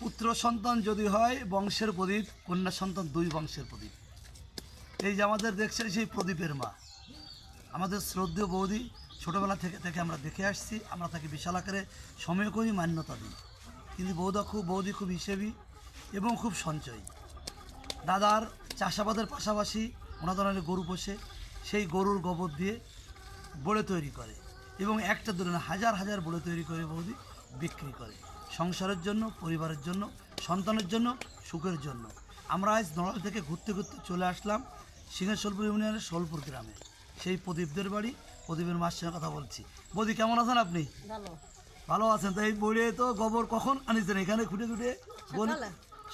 পুত্র সন্তান যদি হয়, বংশের প্রদীপ, কন্যা সন্তান দুই বংশের প্রদীপ। এই যে আমাদের দেখছেন সেই প্রদীপের মা। আমাদের শ্রদ্ধেয় বৌদি ছোটোবেলা থেকে থেকে আমরা দেখে আসছি, আমরা তাকে বিশাল আকারে সময় করি মান্যতা দিই। কিন্তু বৌদা খুব, বৌদি খুব হিসেবি এবং খুব সঞ্চয়ী। দাদার চাষাবাদের পাশাপাশি ওনা ধরনের গরু পোষে, সেই গরুর গোবর দিয়ে বড়ে তৈরি করে এবং একটা ধরে না হাজার হাজার বড়ে তৈরি করে বৌদি বিক্রি করে। সংসারের জন্য পরিবারের জন্য সন্তানের জন্য সুখের জন্য। আমরা আজ নড়াল থেকে ঘুরতে ঘুরতে চলে আসলাম সিংহেশ্বরপুর ইউনিয়নের সোলপুর গ্রামে। সেই প্রদীপদের বাড়ি প্রদীপের মার সঙ্গে কথা বলছি। বৌদি কেমন আছেন আপনি? ভালো। আছেন। তো এই বইয়ে তো গোবর কখন আনিছেন? এখানে খুঁটে খুঁটে বলি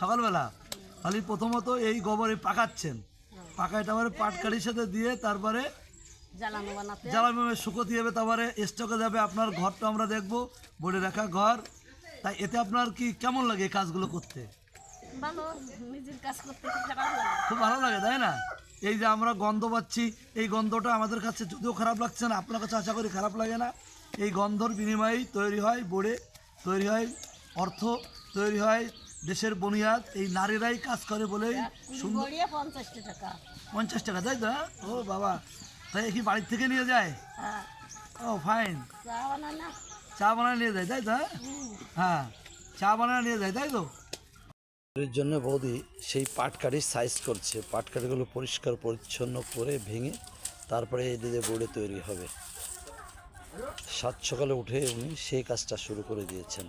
সকালবেলা। তাহলে প্রথমত এই গোবরে পাকাচ্ছেন। পাকায় তারপরে পাটকাঠির সাথে দিয়ে তারপরে জ্বালানো শুকোতে যাবে তারপরে স্টকে যাবে। আপনার ঘরটা আমরা দেখব। বলে রাখা ঘর। তাই এতে আপনার কি কেমন লাগে এই কাজগুলো করতে? ভালো নিজের কাজ করতে খুব খারাপ লাগে। খুব ভালো লাগে তাই না? এই যে আমরা গন্ধ পাচ্ছি এই গন্ধটা আমাদের কাছে যদিও খারাপ লাগছে না আপনার কাছে আশা করি খারাপ লাগে না। এই গন্ধর বিনিময়েই তৈরি হয় বোড়ে তৈরি হয় অর্থ তৈরি হয় দেশের বুনিয়াদ। এই নারীরাই কাজ করে বলেই সুন্দর। গড়িয়ে টাকা। পঞ্চাশ টাকা তাই তো? ও বাবা তাই কি বাড়ির থেকে নিয়ে যায়? হ্যাঁ। ও ফাইন চা বানায় নিয়ে যায়, তাই তো হ্যাঁ? হ্যাঁ চা বানায় নিয়ে যায়, তাই তো? এর জন্য বৌদি সেই পাটকাঠি সাইজ করছে। পাটকাঠিগুলো পরিষ্কার, পরিচ্ছন্ন করে ভেঙে তারপরে এই দিকে বোর্ডে তৈরি হবে। সাত সকালে উঠে উনি সেই কাজটা শুরু করে দিয়েছেন।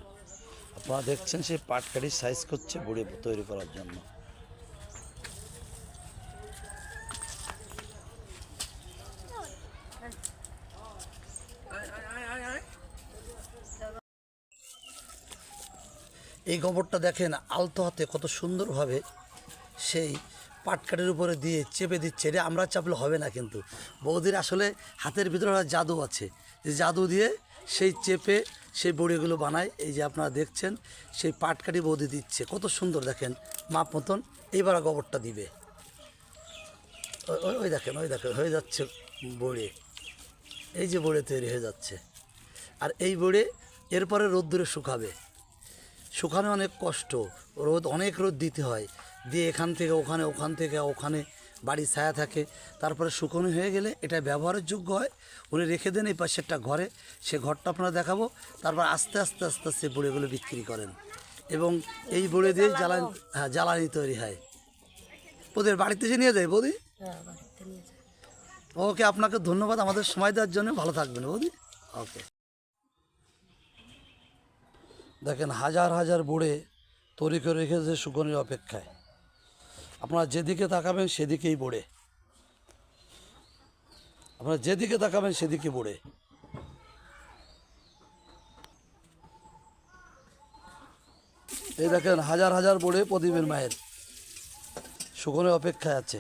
আপনারা দেখছেন সেই পাটকাঠি সাইজ করছে বোর্ডে তৈরি করার জন্য। এই গোবরটা দেখেন, আলতো হাতে কত সুন্দরভাবে সেই পাটকাঠের উপরে দিয়ে চেপে দিচ্ছে। এটা আমরা চাপলে হবে না কিন্তু। বৌদির আসলে হাতের ভিতরে জাদু আছে। যে জাদু দিয়ে সেই চেপে সেই বড়িগুলো বানায়। এই যে আপনারা দেখছেন, সেই পাটকাঠি বৌদি দিচ্ছে। কত সুন্দর দেখেন, মাপ মতন। এইবার গোবরটা দিবে। ওই দেখেন ওই দেখেন, হয়ে যাচ্ছে বড়ে। এই যে বড়ে তৈরি হয়ে যাচ্ছে। আর এই বড়ে এরপরে রোদ্দুরে শুকাবে। শুকানো অনেক কষ্ট রোদ অনেক রোদ দিতে হয়। দিয়ে এখান থেকে ওখানে ওখান থেকে ওখানে বাড়ি ছায়া থাকে। তারপরে শুকনো হয়ে গেলে এটা ব্যবহারের যোগ্য হয়। উনি রেখে দেন এই পাশে একটা ঘরে। সে ঘরটা আপনারা দেখাবো। তারপর আস্তে আস্তে আস্তে আস্তে বুড়েগুলো বিক্রি করেন। এবং এই বুড়ে দিয়ে জ্বালানি হ্যাঁ জ্বালানি তৈরি হয়। ওদের বাড়িতে এসে নিয়ে যায় বৌদি। হ্যাঁ ওকে আপনাকে ধন্যবাদ। আমাদের সময় দেওয়ার জন্য। ভালো থাকবেন বৌদি। ওকে। দেখেন হাজার হাজার বুড়ে তৈরি করে রেখেছে শুকনের অপেক্ষায়। আপনারা যেদিকে তাকাবেন সেদিকেই বুড়ে। আপনারা যেদিকে তাকাবেন সেদিকে বুড়ে। এই দেখেন হাজার হাজার বুড়ে প্রদীপের মায়ের শুকনের অপেক্ষায় আছে।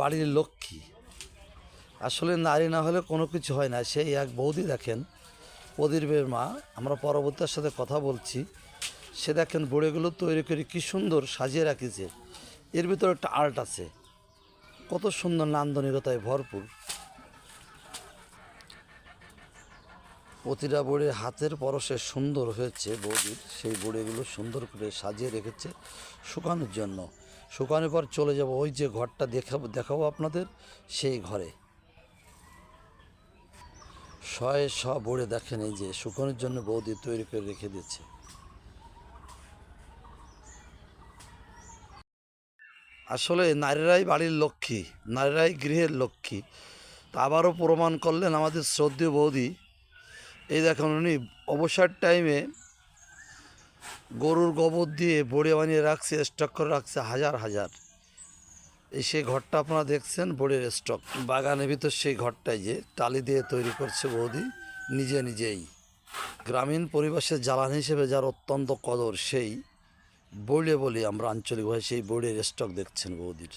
বাড়ির লক্ষ্মী আসলে নারী না হলে কোনো কিছু হয় না। সেই এক বৌদি দেখেন প্রদীপের মা। আমরা পরবর্তীর সাথে কথা বলছি। সে দেখেন বড়েগুলো তৈরি করে কি সুন্দর সাজিয়ে রাখিছে। এর ভিতরে একটা আর্ট আছে। কত সুন্দর নান্দনিকতায় ভরপুর। প্রতিটা বড়ে হাতের পরশে সুন্দর হয়েছে বৌদির সেই বড়েগুলো সুন্দর করে সাজিয়ে রেখেছে শুকানোর জন্য। শুকানোর পর চলে যাব ওই যে ঘরটা দেখাবো দেখাবো আপনাদের, সেই ঘরে। শয়ে শ বড়ে দেখেন এই যে শুকানোর জন্য বৌদি তৈরি করে রেখে দিচ্ছে। আসলে নারীরাই বাড়ির লক্ষ্মী, নারীরাই গৃহের লক্ষ্মী। তা আবারও প্রমাণ করলেন আমাদের শ্রদ্ধেয় বৌদি। এই দেখেন উনি অবসর টাইমে গরুর গোবর দিয়ে বড়ে বানিয়ে রাখছে স্টক করে রাখছে হাজার হাজার। এই সেই ঘরটা আপনারা দেখছেন বোর্ডের স্টক। বাগানের ভিতর সেই ঘরটাই যে টালি দিয়ে তৈরি করছে বৌদি, নিজে নিজেই। গ্রামীণ পরিবেশের জ্বালানি হিসেবে যার অত্যন্ত কদর, সেই বইলে বলি আমরা আঞ্চলিক সেই বোর্ডের স্টক দেখছেন বৌদির।